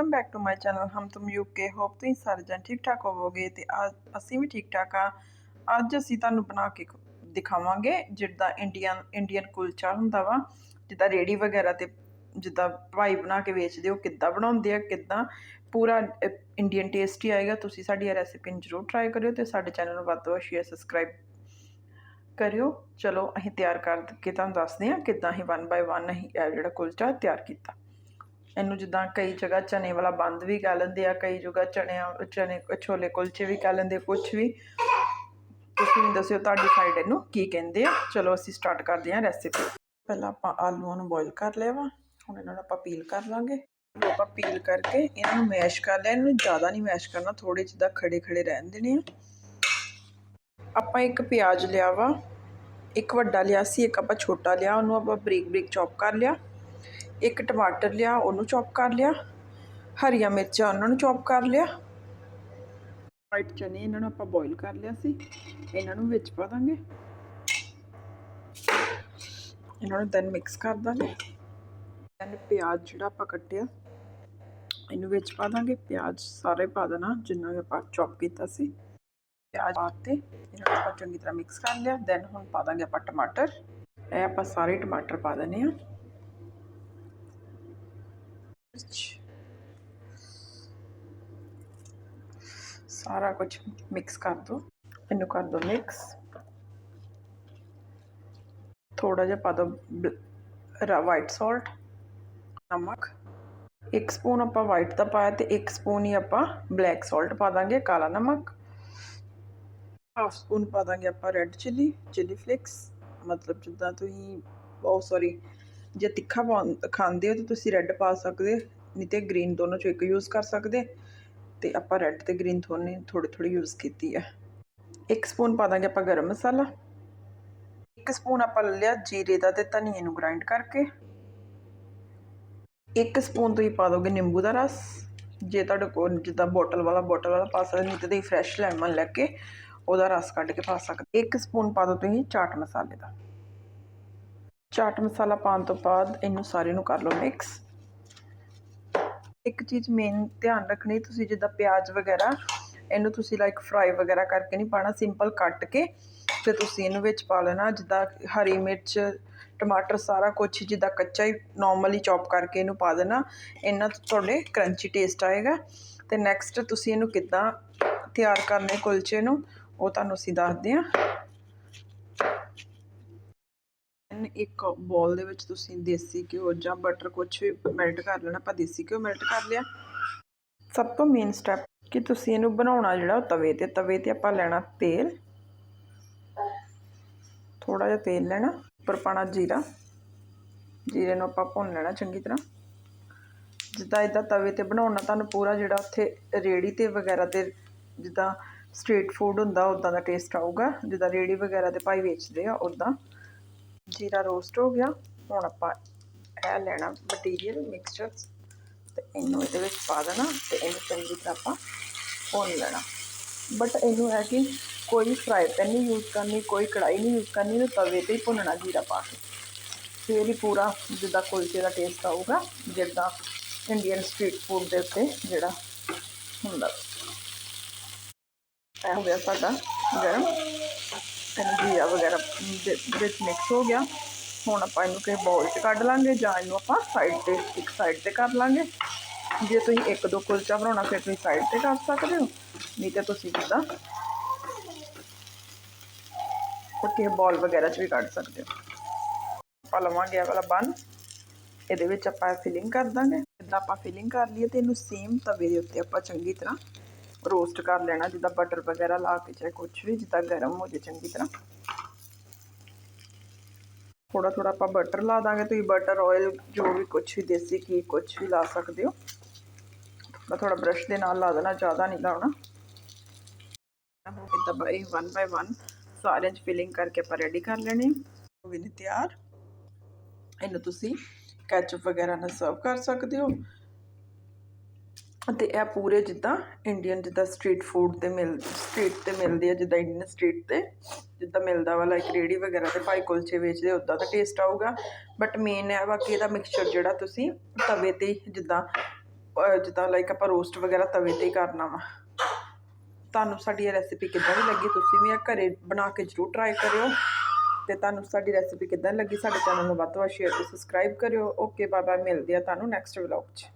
Welcome back to my channel ਹਮ ਤੁਮ UK hop ਤੁਸੀਂ ਸਾਰੇ ਜਣ ਠੀਕ ਠਾਕ ਹੋਵੋਗੇ ਤੇ ਅੱਜ ਅਸੀਂ ਵੀ ਠੀਕ ਠਾਕ ਆ। ਅੱਜ ਅਸੀਂ ਤੁਹਾਨੂੰ ਬਣਾ ਕੇ ਦਿਖਾਵਾਂਗੇ ਜਿੱਦਾਂ ਇੰਡੀਅਨ ਇੰਡੀਅਨ ਕੁਲਚਾ ਹੁੰਦਾ ਵਾ, ਜਿੱਦਾਂ ਰੇੜੀ ਵਗੈਰਾ ਤੇ ਜਿੱਦਾਂ ਭਾਈ ਬਣਾ ਕੇ ਵੇਚਦੇ ਹੋ, ਕਿੱਦਾਂ ਬਣਾਉਂਦੇ ਆ, ਕਿੱਦਾਂ ਪੂਰਾ ਇੰਡੀਅਨ ਟੇਸਟ ਹੀ ਆਏਗਾ, ਤੁਸੀਂ ਸਾਡੀ ਇਹ ਰੈਸਿਪੀ ਨੂੰ ਜ਼ਰੂਰ ਟਰਾਈ ਕਰਿਓ ਤੇ ਸਾਡੇ ਚੈਨਲ ਨੂੰ ਵੱਧ ਤੋਂ ਵੱਧ ਸ਼ੇਅਰ ਸਬਸਕ੍ਰਾਈਬ ਕਰਿਓ। ਚਲੋ, ਅਸੀਂ ਤਿਆਰ ਕਰਕੇ ਤੁਹਾਨੂੰ ਦੱਸਦੇ ਹਾਂ ਕਿੱਦਾਂ ਅਸੀਂ 1 ਬਾਈ 1 ਅਸੀਂ ਇਹ ਜਿਹੜਾ ਕੁਲਚਾ ਤਿਆਰ ਕੀਤਾ। ਇਹਨੂੰ ਜਿੱਦਾਂ ਕਈ ਜਗ੍ਹਾ ਚਨੇ ਵਾਲਾ ਬੰਦ ਵੀ ਕਹਿ ਲੈਂਦੇ ਆ, ਕਈ ਜਗ੍ਹਾ ਚਣਿਆਂ, ਚਨੇ, ਛੋਲੇ ਕੁਲਚੇ ਵੀ ਕਹਿ ਲੈਂਦੇ ਕੁਛ ਵੀ। ਤੁਸੀਂ ਵੀ ਦੱਸਿਓ ਤੁਹਾਡੀ ਸਾਈਡ ਇਹਨੂੰ ਕੀ ਕਹਿੰਦੇ ਆ। ਚਲੋ ਅਸੀਂ ਸਟਾਰਟ ਕਰਦੇ ਹਾਂ ਰੈਸਿਪੀ ਪਹਿਲਾਂ ਆਪਾਂ ਆਲੂਆਂ ਨੂੰ ਬੋਇਲ ਕਰ ਲਿਆ ਵਾ। ਹੁਣ ਇਹਨਾਂ ਨੂੰ ਆਪਾਂ ਪੀਲ ਕਰ ਲਾਂਗੇ। ਆਪਾਂ ਪੀਲ ਕਰਕੇ ਇਹਨਾਂ ਨੂੰ ਮੈਸ਼ ਕਰ ਲਿਆ। ਇਹਨੂੰ ਜ਼ਿਆਦਾ ਨਹੀਂ ਮੈਸ਼ ਕਰਨਾ ਥੋੜੇ ਜਿਹਾ ਖੜੇ ਖੜੇ ਰਹਿਣ ਦੇਣੇ ਆ। ਆਪਾਂ ਇੱਕ ਪਿਆਜ਼ ਲਿਆ ਵਾ। ਇੱਕ ਵੱਡਾ ਲਿਆ ਸੀ, ਇੱਕ ਆਪਾਂ ਛੋਟਾ ਲਿਆ। ਉਹਨੂੰ ਆਪਾਂ ਬਰੀਕ ਬਰੀਕ ਚੌਪ ਕਰ ਲਿਆ। ਇੱਕ ਟਮਾਟਰ ਲਿਆ, ਉਹਨੂੰ ਚੌਪ ਕਰ ਲਿਆ, ਹਰੀਆਂ ਮਿਰਚਾਂ ਉਹਨਾਂ ਨੂੰ ਚੌਪ ਕਰ ਲਿਆ। ਵਾਈਟ ਚਨੇ ਇਹਨਾਂ ਨੂੰ ਆਪਾਂ ਬੋਇਲ ਕਰ ਲਿਆ ਸੀ, ਇਹਨਾਂ ਨੂੰ ਵਿੱਚ ਪਾ ਦਾਂਗੇ। ਇਹਨਾਂ ਨੂੰ ਦੈਨ ਮਿਕਸ ਕਰ ਦਾਂਗੇ। ਦੈਨ ਪਿਆਜ਼ ਜਿਹੜਾ ਆਪਾਂ ਕੱਟਿਆ, ਇਹਨੂੰ ਵਿੱਚ ਪਾ ਦਾਂਗੇ। ਪਿਆਜ਼ ਸਾਰੇ ਪਾ ਦੇਣਾ, ਜਿੰਨਾ ਵੀ ਆਪਾਂ ਚੌਪ ਕੀਤਾ ਸੀ। ਪਿਆਜ਼ ਪਾਤੇ ਇਹਨਾਂ ਨੂੰ ਆਪਾਂ ਚੰਗੀ ਤਰ੍ਹਾਂ ਮਿਕਸ ਕਰ ਲਿਆ। ਦੈਨ ਹੁਣ ਪਾ ਦਾਂਗੇ ਆਪਾਂ ਟਮਾਟਰ। ਇਹ ਆਪਾਂ ਸਾਰੇ ਟਮਾਟਰ ਪਾ ਦਨੇ ਆ। ਸਾਰਾ ਕੁਝ ਮਿਕਸ ਕਰ ਦੋ ਇਹਨੂੰ ਕਰ ਦੋ ਮਿਕਸ ਥੋੜਾ ਜਿਹਾ ਪਾ ਦੋ ਵਾਈਟ ਸਾਲਟ ਨਮਕ ਇੱਕ ਸਪੂਨ ਆਪਾਂ ਵਾਈਟ ਦਾ ਪਾਇਆ ਤੇ ਇੱਕ ਸਪੂਨ ਹੀ ਆਪਾਂ ਬਲੈਕ ਸਾਲਟ ਪਾ ਦਾਂਗੇ ਕਾਲਾ ਨਮਕ ਹਾਫ ਸਪੂਨ ਪਾ ਦਾਂਗੇ ਆਪਾਂ ਰੈੱਡ ਚਿੱਲੀ ਚਿੱਲੀ ਫਲੇਕਸ ਮਤਲਬ ਜਿੱਦਾਂ ਤੁਸੀਂ ਉਹ ਸੌਰੀ ਜੇ ਤਿੱਖਾ ਖਾਂਦੇ ਹੋ ਤਾਂ ਤੁਸੀਂ ਰੈੱਡ ਪਾ ਸਕਦੇ ਨਹੀਂ ਤੇ ਗ੍ਰੀਨ ਦੋਨੋਂ ਚੋਂ ਇੱਕ ਯੂਜ਼ ਕਰ ਸਕਦੇ ਤੇ ਆਪਾਂ ਰੈੱਡ ਤੇ ਗ੍ਰੀਨ ਦੋਨੇ ਥੋੜੀ ਥੋੜੀ ਯੂਜ਼ ਕੀਤੀ ਹੈ ਇੱਕ ਸਪੂਨ ਪਾ ਦਾਂਗੇ ਆਪਾਂ ਗਰਮ ਮਸਾਲਾ। ਇੱਕ ਸਪੂਨ ਆਪਾਂ ਲੈ ਲਿਆ ਜੀਰੇ ਦਾ ਤੇ ਧਨੀਏ ਨੂੰ ਗ੍ਰਾਈਂਡ ਕਰਕੇ। ਇੱਕ ਸਪੂਨ ਤੁਸੀਂ ਪਾ ਦੋਗੇ ਨਿੰਬੂ ਦਾ ਰਸ। ਜੇ ਤੁਹਾਡੇ ਕੋਲ ਜਿੱਦਾਂ ਬੋਟਲ ਵਾਲਾ ਬੋਟਲ ਵਾਲਾ ਪਾ ਸਕਦੇ ਨਹੀਂ ਤੇ ਤੁਸੀਂ ਫਰੈਸ਼ ਲੈਮਨ ਲੈ ਕੇ ਉਹਦਾ ਰਸ ਕੱਢ ਕੇ ਪਾ ਸਕਦੇ ਇੱਕ ਸਪੂਨ ਪਾ ਦਿਓ ਤੁਸੀਂ ਚਾਟ ਮਸਾਲੇ ਦਾ। ਚਾਟ ਮਸਾਲਾ ਪਾਉਣ ਤੋਂ ਬਾਅਦ ਇਹਨੂੰ ਸਾਰੇ ਨੂੰ ਕਰ ਲਓ ਮਿਕਸ ਇੱਕ ਚੀਜ਼ ਮੇਨ ਧਿਆਨ ਰੱਖਣੀ, ਤੁਸੀਂ ਜਿੱਦਾਂ ਪਿਆਜ਼ ਵਗੈਰਾ, ਇਹਨੂੰ ਤੁਸੀਂ ਲਾਈਕ ਫਰਾਈ ਵਗੈਰਾ ਕਰਕੇ ਨਹੀਂ ਪਾਣਾ ਸਿੰਪਲ ਕੱਟ ਕੇ ਫਿਰ ਤੁਸੀਂ ਇਹਨੂੰ ਵਿੱਚ ਪਾ ਲੈਣਾ, ਜਿੱਦਾਂ ਹਰੀ ਮਿਰਚ, ਟਮਾਟਰ ਸਾਰਾ ਕੁਝ ਜਿੱਦਾਂ ਕੱਚਾ ਹੀ ਨਾਰਮਲੀ ਚੌਪ ਕਰਕੇ ਇਹਨੂੰ ਪਾ ਦੇਣਾ ਇਹਨਾਂ ਤੋਂ ਤੁਹਾਡੇ ਕਰੰਚੀ ਟੇਸਟ ਆਏਗਾ। ਤੇ ਨੈਕਸਟ ਤੁਸੀਂ ਇਹਨੂੰ ਕਿੱਦਾਂ ਤਿਆਰ ਕਰਨੇ ਕੁਲਚੇ ਨੂੰ, ਉਹ ਤੁਹਾਨੂੰ ਅਸੀਂ ਦੱਸਦੇ ਹਾਂ। ਇੱਕ ਬੋਲ ਦੇ ਵਿੱਚ ਤੁਸੀਂ ਦੇਸੀ ਘਿਓ ਜਾਂ ਬਟਰ ਕੁਝ ਵੀ ਮੈਲਟ ਕਰ ਲੈਣਾ, ਆਪਾਂ ਦੇਸੀ ਘਿਓ ਮੈਲਟ ਕਰ ਲਿਆ। ਸਭ ਤੋਂ ਮੇਨ ਸਟੈਪ ਕਿ ਤੁਸੀਂ ਇਹਨੂੰ ਬਣਾਉਣਾ ਜਿਹੜਾ ਉਹ ਤਵੇ ਤੇ ਤਵੇ ਤੇ ਆਪਾਂ ਲੈਣਾ ਤੇਲ। ਥੋੜਾ ਜਿਹਾ ਤੇਲ ਲੈਣਾ, ਉੱਪਰ ਪਾਣਾ ਜੀਰਾ। ਜੀਰੇ ਨੂੰ ਆਪਾਂ ਭੁੰਨ ਲੈਣਾ ਚੰਗੀ ਤਰ੍ਹਾਂ। ਜਿੱਦਾਂ ਇਦਾਂ ਤਵੇ ਤੇ ਬਣਾਉਣਾ, ਤੁਹਾਨੂੰ ਪੂਰਾ ਜਿਹੜਾ ਉੱਥੇ ਰੇੜੀ ਤੇ ਵਗੈਰਾ ਤੇ ਜਿੱਦਾਂ ਸਟਰੀਟ ਫੂਡ ਹੁੰਦਾ ਉਦਾਂ ਦਾ ਟੇਸਟ ਆਊਗਾ। ਜਿੱਦਾਂ ਰੇੜੀ ਵਗੈਰਾ ਤੇ ਭਾਈ ਵੇਚਦੇ ਆ ਉਦਾਂ ਜੀਰਾ ਰੋਸਟ ਹੋ ਗਿਆ। ਹੁਣ ਆਪਾਂ ਇਹ ਲੈਣਾ ਮਟੀਰੀਅਲ ਮਿਕਸਚਰ ਤੇ ਇਹਨੂੰ ਇਹਦੇ ਵਿੱਚ ਪਾ ਦੇਣਾ ਤੇ ਇਹਨੂੰ ਚੰਗੀ ਤਰ੍ਹਾਂ ਆਪਾਂ ਭੁੰਨ ਲੈਣਾ। ਬਟ ਇਹਨੂੰ ਹੈ ਕਿ ਕੋਈ ਫਰਾਈ ਪੈਨ ਨਹੀਂ ਯੂਜ਼ ਕਰਨੀ, ਕੋਈ ਕੜਾਈ ਨਹੀਂ ਯੂਜ਼ ਕਰਨੀ, ਇਹਨੂੰ ਤਵੇ ਤੇ ਹੀ ਭੁੰਨਣਾ ਜੀਰਾ ਪਾ ਕੇ। ਫਿਰ ਹੀ ਪੂਰਾ ਜਿੱਦਾਂ ਕੁਲਚੇ ਦਾ ਟੇਸਟ ਆਊਗਾ, ਜਿੱਦਾਂ ਇੰਡੀਅਨ ਸਟਰੀਟ ਫੂਡ ਦੇ ਉੱਤੇ ਜਿਹੜਾ ਹੁੰਦਾ। ਇਹ ਹੋ ਗਿਆ ਸਾਡਾ ਗਰਮ। ਇਹਨੂੰ ਜੀਰਾ ਵਗੈਰਾ ਵਿੱਚ ਮਿਕਸ ਹੋ ਗਿਆ। ਹੁਣ ਆਪਾਂ ਇਹਨੂੰ ਕਿਸੇ ਬਾਉਲ 'ਚ ਕੱਢ ਲਾਂਗੇ ਜਾਂ ਇਹਨੂੰ ਆਪਾਂ ਸਾਈਡ ਤੇ, ਇੱਕ ਸਾਈਡ ਤੇ ਕਰ ਲਾਂਗੇ। ਜੇ ਤੁਸੀਂ ਇੱਕ ਦੋ ਕੁਲਚਾ ਬਣਾਉਣਾ, ਫਿਰ ਤੁਸੀਂ ਸਾਈਡ ਤੇ ਕਰ ਸਕਦੇ ਹੋ। ਨਹੀਂ ਤਾਂ ਤੁਸੀਂ ਜਿੱਦਾਂ ਕਿਸੇ ਬਾਲ ਵਗੈਰਾ 'ਚ ਵੀ ਕੱਢ ਸਕਦੇ ਹੋ। ਆਪਾਂ ਲਵਾਂਗੇ ਇਹ ਵਾਲਾ ਬਨ। ਇਹਦੇ ਵਿੱਚ ਆਪਾਂ ਫਿਲਿੰਗ ਕਰ ਦਾਂਗੇ। ਜਿੱਦਾਂ ਆਪਾਂ ਫਿਲਿੰਗ ਕਰ ਲਈਏ ਤੇ ਇਹਨੂੰ ਸੇਮ ਤਵੇ ਦੇ ਉੱਤੇ ਆਪਾਂ ਚੰਗੀ ਤਰ੍ਹਾਂ ਰੋਸਟ ਕਰ ਲੈਣਾ, ਜਿੱਦਾਂ ਬਟਰ ਵਗੈਰਾ ਲਾ ਕੇ ਚਾਹੇ ਕੁਝ ਵੀ, ਜਿੱਦਾਂ ਗਰਮ ਹੋ ਜੇ ਚੰਗੀ ਤਰ੍ਹਾਂ। ਥੋੜਾ ਥੋੜਾ ਆਪਾਂ ਬਟਰ ਲਾ ਦਾਂਗੇ, ਤੁਸੀਂ ਬਟਰ ਆਇਲ ਜੋ ਵੀ ਕੁਝ ਵੀ, ਦੇਸੀ ਘੀ ਕੁਝ ਵੀ ਲਾ ਸਕਦੇ ਹੋ। ਥੋੜਾ ਥੋੜਾ ਬ੍ਰਸ਼ ਦੇ ਨਾਲ ਲਾ ਦੇਣਾ, ਜ਼ਿਆਦਾ ਨਹੀਂ ਲਾਉਣਾ। ਇਦਾਂ ਬਾਈ 1 ਬਾਈ 1 ਸਾਰਿਆਂ 'ਚ ਫਿਲਿੰਗ ਕਰਕੇ ਆਪਾਂ ਰੈਡੀ ਕਰ ਲੈਣੇ ਹੋ ਗਏ ਤਿਆਰ। ਇਹਨੂੰ ਤੁਸੀਂ ਕੈਚਅਪ ਵਗੈਰਾ ਨਾਲ ਸਰਵ ਕਰ ਸਕਦੇ ਹੋ। ਅਤੇ ਇਹ ਪੂਰੇ ਜਿੱਦਾਂ ਇੰਡੀਅਨ ਜਿੱਦਾਂ ਸਟਰੀਟ ਫੂਡ ਤੇ ਮਿਲ ਸਟਰੀਟ ਤੇ ਮਿਲਦੇ ਆ, ਜਿੱਦਾਂ ਇੰਡੀਅਨ ਸਟਰੀਟ ਤੇ ਜਿੱਦਾਂ ਮਿਲਦਾ ਵਾ ਲਾਈਕ ਰੇਹੜੀ ਵਗੈਰਾ ਤੇ ਭਾਈ ਕੁਲਚੇ ਵੇਚਦੇ ਉੱਦਾਂ ਦਾ ਟੇਸਟ ਆਊਗਾ। ਬਟ ਮੇਨ ਹੈ ਬਾਕੀ ਇਹਦਾ ਮਿਕਸਚਰ ਜਿਹੜਾ ਤੁਸੀਂ ਤਵੇ ਤੇ ਜਿੱਦਾਂ ਜਿੱਦਾਂ ਲਾਈਕ ਆਪਾਂ ਰੋਸਟ ਵਗੈਰਾ ਤਵੇ ਤੇ ਹੀ ਕਰਨਾ ਵਾ। ਤੁਹਾਨੂੰ ਸਾਡੀ ਇਹ ਰੈਸਿਪੀ ਕਿੱਦਾਂ ਦੀ ਲੱਗੀ ਤੁਸੀਂ ਵੀ ਇਹ ਘਰੇ ਬਣਾ ਕੇ ਜ਼ਰੂਰ ਟਰਾਈ ਕਰਿਓ। ਤੇ ਤੁਹਾਨੂੰ ਸਾਡੀ ਰੈਸਿਪੀ ਕਿੱਦਾਂ ਲੱਗੀ, ਸਾਡੇ ਚੈਨਲ ਨੂੰ ਵੱਧ ਤੋਂ ਵੱਧ ਸ਼ੇਅਰ ਤੇ ਸਬਸਕ੍ਰਾਈਬ ਕਰਿਓ। ਓਕੇ ਬਾਬਾ ਮਿਲਦੇ ਆ ਤੁਹਾਨੂੰ ਨੈਕਸਟ ਵਲੌਗ 'ਚ।